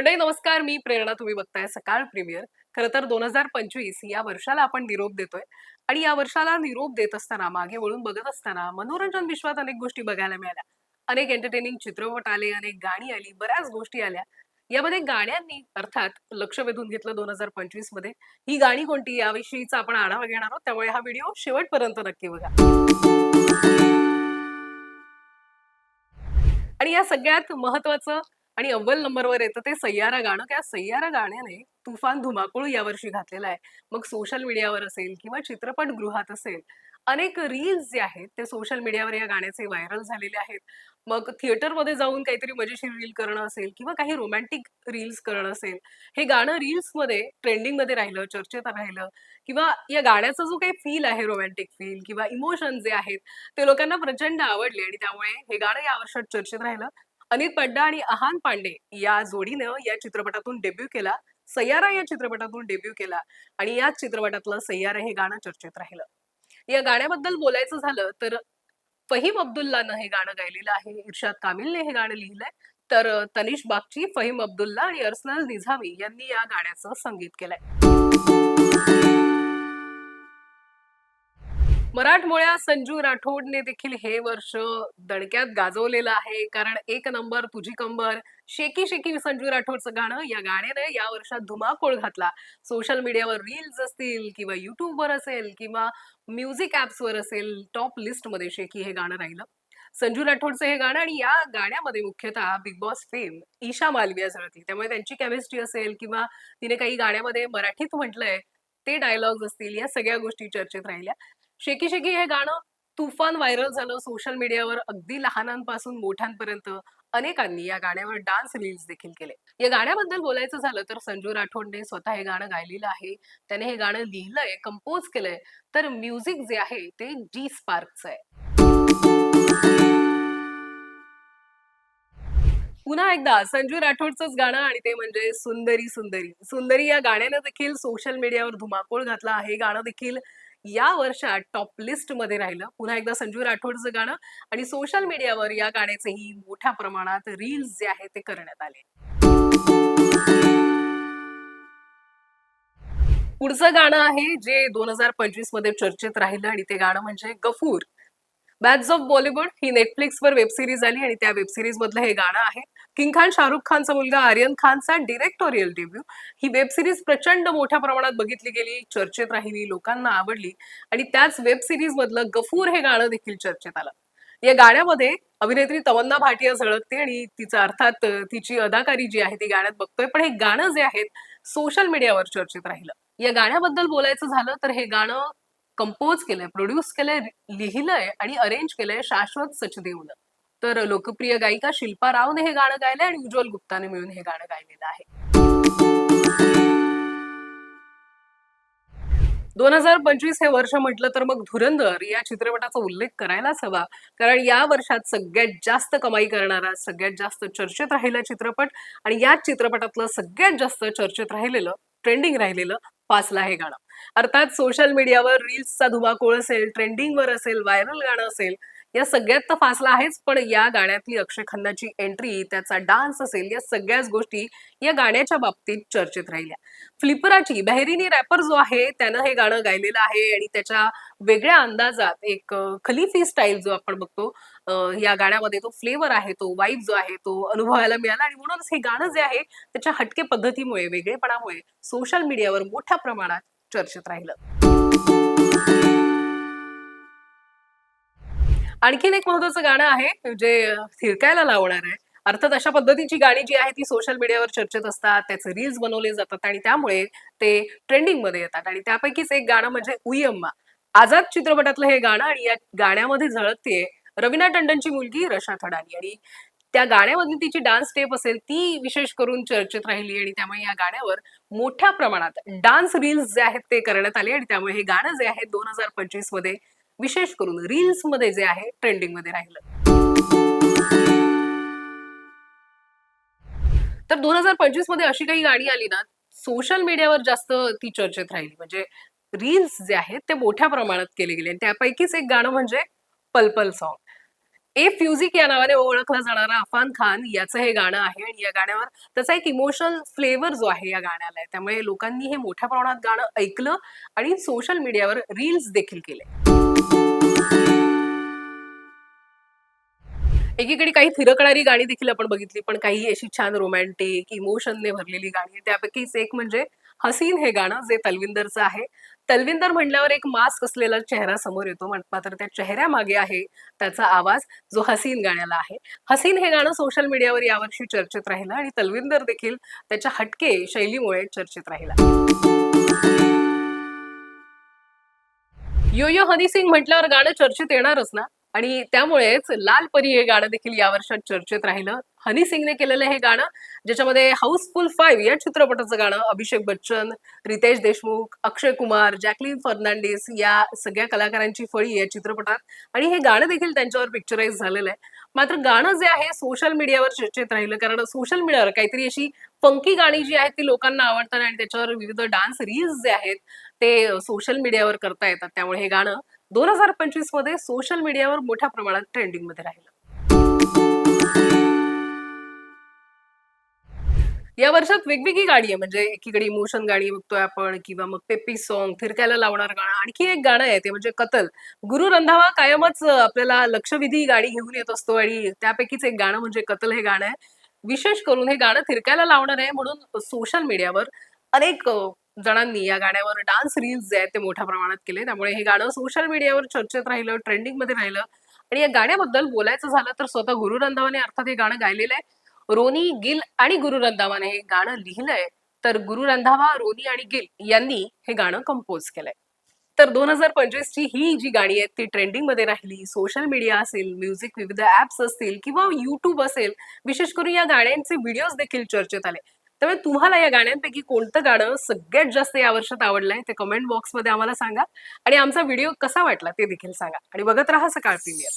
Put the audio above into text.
मंडळी नमस्कार. मी प्रेरणा तुम्ही बघताय सकाळ प्रीमियर. खरं तर दोन हजार पंचवीस या वर्षाला आपण निरोप देतोय. आणि या वर्षाला निरोप देत असताना मागे वळून बघत असताना मनोरंजन विश्वात अनेक गोष्टी बघायला मिळाल्या. अनेक एंटरटेनिंग चित्रपट आले अनेक गाणी आली बऱ्याच गोष्टी आल्या. यामध्ये गाण्यांनी अर्थात लक्ष वेधून घेतलं दोन हजार पंचवीसमध्ये. ही गाणी कोणती? याविषयीचा आपण आढावा घेणार आहोत. त्यामुळे हा व्हिडिओ शेवटपर्यंत नक्की बघा. आणि या सगळ्यात महत्वाचं आणि अव्वल नंबरवर येतं ते सय्यारा गाणं. त्या सय्यारा गाण्याने तुफान धुमाकूळ यावर्षी घातलेला आहे. मग सोशल मीडियावर असेल किंवा चित्रपटगृहात असेल अनेक रील्स जे आहेत ते सोशल मीडियावर या गाण्याचे व्हायरल झालेले आहेत. मग थिएटरमध्ये जाऊन काहीतरी मजेशीर रील करणं असेल किंवा काही रोमॅन्टिक रील्स करणं असेल हे गाणं रील्समध्ये ट्रेंडिंगमध्ये राहिलं चर्चेत राहिलं किंवा या गाण्याचा जो काही फील आहे रोमॅन्टिक फील किंवा इमोशन जे आहेत ते लोकांना प्रचंड आवडले आणि त्यामुळे हे गाणं या वर्षात चर्चेत राहिलं. अनिल पड्डा आणि अहान पांडे या जोडीनं या चित्रपटातून डेब्यू केला. सय्यारा या चित्रपटातून डेब्यू केला आणि याच चित्रपटातलं सय्यारा हे गाणं चर्चेत राहिलं. या गाण्याबद्दल बोलायचं झालं तर फहीम अब्दुल्लानं हे गाणं गायलेलं आहे. इर्शाद कामिलने हे गाणं लिहिलंय. तर तनिष बागची फहीम अब्दुल्ला आणि अर्सनल निझामी यांनी या गाण्याचं संगीत केलंय. मराठमोळ्या संजू राठोडने देखील हे वर्ष दणक्यात गाजवलेलं आहे. कारण एक नंबर तुझी कंबर शेकी शेकी संजू राठोडचं गाणं या गाण्याने या वर्षात धुमाकूळ घातला. सोशल मीडियावर रील्स असतील किंवा युट्यूबवर असेल किंवा म्युझिक ॲप्सवर असेल टॉप लिस्टमध्ये शेकी हे गाणं राहिलं. संजू राठोडचं हे गाणं आणि या गाण्यामध्ये मुख्यतः Bigg Boss fame Isha Malviya झळकली त्यामुळे त्यांची केमिस्ट्री असेल किंवा तिने काही गाण्यामध्ये मराठीत म्हटलंय ते डायलॉग्स असतील या सगळ्या गोष्टी चर्चेत राहिल्या. शेकी शेकी हे गाणं तुफान व्हायरल झालं सोशल मीडियावर अगदी लहानांपासून मोठ्यांपर्यंत. अनेकांनी या गाण्यावर डान्स रील्स देखील केले. या गाण्याबद्दल बोलायचं झालं तर संजू राठोडने स्वतः हे गाणं गायलेलं आहे. त्याने हे गाणं लिहिलंय कंपोज केलंय. तर म्युझिक जे आहे ते जी स्पार्कचं आहे. पुन्हा एकदा संजू राठोडचंच गाणं आणि ते म्हणजे सुंदरी सुंदरी. सुंदरी या गाण्यानं देखील सोशल मीडियावर धुमाकूळ घातला हे गाणं देखील या वर्षात टॉप लिस्टमध्ये राहिलं. पुन्हा एकदा संजू राठोडचं गाणं आणि सोशल मीडियावर या गाण्याचेही मोठ्या प्रमाणात रील्स जे आहे ते करण्यात आले. पुढचं गाणं आहे जे दोन हजार पंचवीसमध्ये चर्चेत राहिलं आणि ते गाणं म्हणजे गफूर. बॅट्स ऑफ बॉलिवूड ही नेटफ्लिक्सवर वेब सिरीज आली आणि त्या वेब सिरीज मधलं हे गाणं आहे. किंग खान शाहरुख खानचा मुलगा आर्यन खानचा डिरेक्टोरियल डेब्यू ही वेब सिरीज प्रचंड मोठ्या प्रमाणात बघितली गेली चर्चेत राहिली लोकांना आवडली आणि त्याच वेब सिरीज मधलं गफूर हे गाणं देखील चर्चेत आलं. या गाण्यामध्ये अभिनेत्री तमन्ना भाटिया झळकते आणि तिचा अर्थात तिची अदाकारी जी आहे ती गाण्यात बघतोय. पण हे गाणं जे आहे सोशल मीडियावर चर्चेत राहिलं. या गाण्याबद्दल बोलायचं झालं तर हे गाणं कंपोज केलंय प्रोड्यूस केलंय लिहिलंय आणि अरेंज केलंय शाश्वत सचदेवनं. तर लोकप्रिय गायिका शिल्पा रावने हे गाणं गायलंय आणि उज्ज्वल गुप्ताने मिळून हे गाणं गायलेलं आहे. दोन हजार पंचवीस हे वर्ष म्हटलं तर मग धुरंधर या चित्रपटाचा उल्लेख करायलाच हवा. कारण या वर्षात सगळ्यात जास्त कमाई करणारा सगळ्यात जास्त चर्चेत राहिला चित्रपट आणि याच चित्रपटातलं सगळ्यात जास्त चर्चेत राहिलेलं ट्रेंडिंग राहिलेलं फासला हे गाणं. अर्थात सोशल मीडियावर रील्सचा धुमाकूळ असेल ट्रेंडिंगवर असेल व्हायरल गाणं असेल या सगळ्यात तर फासला आहेच. पण या गाण्यातली अक्षय खन्नाची एंट्री त्याचा डान्स असेल या सगळ्याच गोष्टी या गाण्याच्या बाबतीत चर्चेत राहिल्या. फ्लिपराची बहेरिनी रॅपर जो आहे त्यानं हे गाणं गायलेलं आहे आणि त्याच्या वेगळ्या अंदाजात एक खलीफी खलिफी स्टाईल जो आपण बघतो या गाण्यामध्ये तो फ्लेवर आहे तो वाईब जो आहे तो अनुभवायला मिळाला आणि म्हणूनच हे गाणं जे आहे त्याच्या हटके पद्धतीमुळे वेगळेपणामुळे सोशल मीडियावर मोठ्या प्रमाणात चर्चेत राहिलं. आणखीन एक महत्वाचं गाणं आहे जे थिरकायला लावणार आहे. अर्थात अशा पद्धतीची गाणी जी आहे ती सोशल मीडियावर चर्चेत असतात त्याचे रील्स बनवले जातात आणि त्यामुळे ते ट्रेंडिंगमध्ये येतात. आणि त्यापैकीच एक गाणं म्हणजे उयम्मा आझाद चित्रपटातलं हे गाणं आणि या गाण्यामध्ये झळकते रवीना टंडनची मुलगी रशा थडानी आणि त्या गाण्यामधली तिची डान्स स्टेप असेल ती विशेष करून चर्चेत राहिली आणि त्यामुळे या गाण्यावर मोठ्या प्रमाणात डान्स रील्स जे आहेत ते करण्यात आले आणि त्यामुळे हे गाणं जे आहे दोन हजार पंचवीसमध्ये विशेष करून रील्समध्ये जे आहे ट्रेंडिंगमध्ये राहिलं. तर दोन हजार पंचवीसमध्ये अशी काही गाणी आली ना सोशल मीडियावर जास्त ती चर्चेत राहिली. म्हणजे रील्स जे आहेत ते मोठ्या प्रमाणात केले गेले. आणि त्यापैकीच एक गाणं म्हणजे पलपल सॉन्ग ए फ्युझिक या नावाने ओळखला जाणारा अफान खान याचं हे गाणं आहे. आणि या गाण्यावर त्याचा एक इमोशनल फ्लेवर जो आहे या गाण्याला आहे. त्यामुळे लोकांनी हे मोठ्या प्रमाणात गाणं ऐकलं आणि सोशल मीडियावर रील्स देखील केले. एकीकडे काही थिरकणारी गाणी देखील आपण बघितली पण काही अशी छान रोमॅन्टिक इमोशनने भरलेली गाणी. त्यापैकीच एक म्हणजे हसीन हे गाणं जे तलविंदरचं आहे. तलविंदर म्हणल्यावर एक मास्क असलेला चेहरा समोर येतो. मात्र त्या चेहऱ्यामागे आहे त्याचा आवाज जो हसीन गाण्याला आहे. हसीन हे गाणं सोशल मीडियावर यावर्षी चर्चेत राहिलं आणि तलविंदर देखील त्याच्या हटके शैलीमुळे चर्चेत राहिला. यो यो हनी सिंग म्हटल्यावर गाणं चर्चेत येणारच ना? आणि त्यामुळेच लाल परी हे गाणं देखील या वर्षात चर्चेत राहिलं. हनी सिंगने केलेलं हे गाणं ज्याच्यामध्ये हाऊसफुल फाईव्ह या चित्रपटाचं गाणं अभिषेक बच्चन रितेश देशमुख अक्षय कुमार जॅकलिन फर्नांडिस या सगळ्या कलाकारांची फळी या चित्रपटात. आणि हे गाणं देखील त्यांच्यावर पिक्चराईज झालेलं आहे. मात्र गाणं जे आहे सोशल मीडियावर चर्चेत राहिलं कारण सोशल मीडियावर काहीतरी अशी फंकी गाणी जी आहेत ती लोकांना आवडतात आणि त्याच्यावर विविध डान्स रील्स जे आहेत ते सोशल मीडियावर करता येतात. त्यामुळे हे गाणं दोन हजार पंचवीसमध्ये सोशल मीडियावर मोठ्या प्रमाणात ट्रेंडिंगमध्ये राहिलं. या वर्षात वेगवेगळी गाणी आहे. म्हणजे एकीकडे इमोशन गाणी बघतोय आपण किंवा मग पेपी सॉन्ग थिरकायला लावणार गाणं. आणखी एक गाणं आहे ते म्हणजे कतल. गुरु रंधावा कायमच आपल्याला लक्षवेधी गाणी घेऊन येत असतो आणि त्यापैकीच एक गाणं म्हणजे कतल हे गाणं आहे. विशेष करून हे गाणं थिरकायला लावणार आहे म्हणून सोशल मीडियावर अनेक जणांनी या गाण्यावर डान्स रील्स जे आहेत ते मोठ्या प्रमाणात केले. त्यामुळे हे गाणं सोशल मीडियावर चर्चेत राहिलं ट्रेंडिंगमध्ये राहिलं. आणि या गाण्याबद्दल बोलायचं झालं तर स्वतः गुरु रंधावाने अर्थात हे गाणं गायलेलं आहे. रोनी गिल आणि गुरु रंधावाने हे गाणं लिहिलंय. तर गुरु रंधावा रोनी आणि गिल यांनी हे गाणं कंपोज केलंय. तर दोन हजार पंचवीस ची ही जी गाणी आहेत ती ट्रेंडिंगमध्ये राहिली. सोशल मीडिया असेल म्युझिक विविध ऍप्स असतील किंवा युट्यूब असेल विशेष करून या गाण्यांचे व्हिडिओज देखील चर्चेत आले. त्यामुळे तुम्हाला या गाण्यांपैकी कोणतं गाणं सगळ्यात जास्त या वर्षात आवडलंय ते कमेंट बॉक्समध्ये आम्हाला सांगा. आणि आमचा व्हिडिओ कसा वाटला ते देखील सांगा. आणि बघत राहा सकाळ प्रीमियर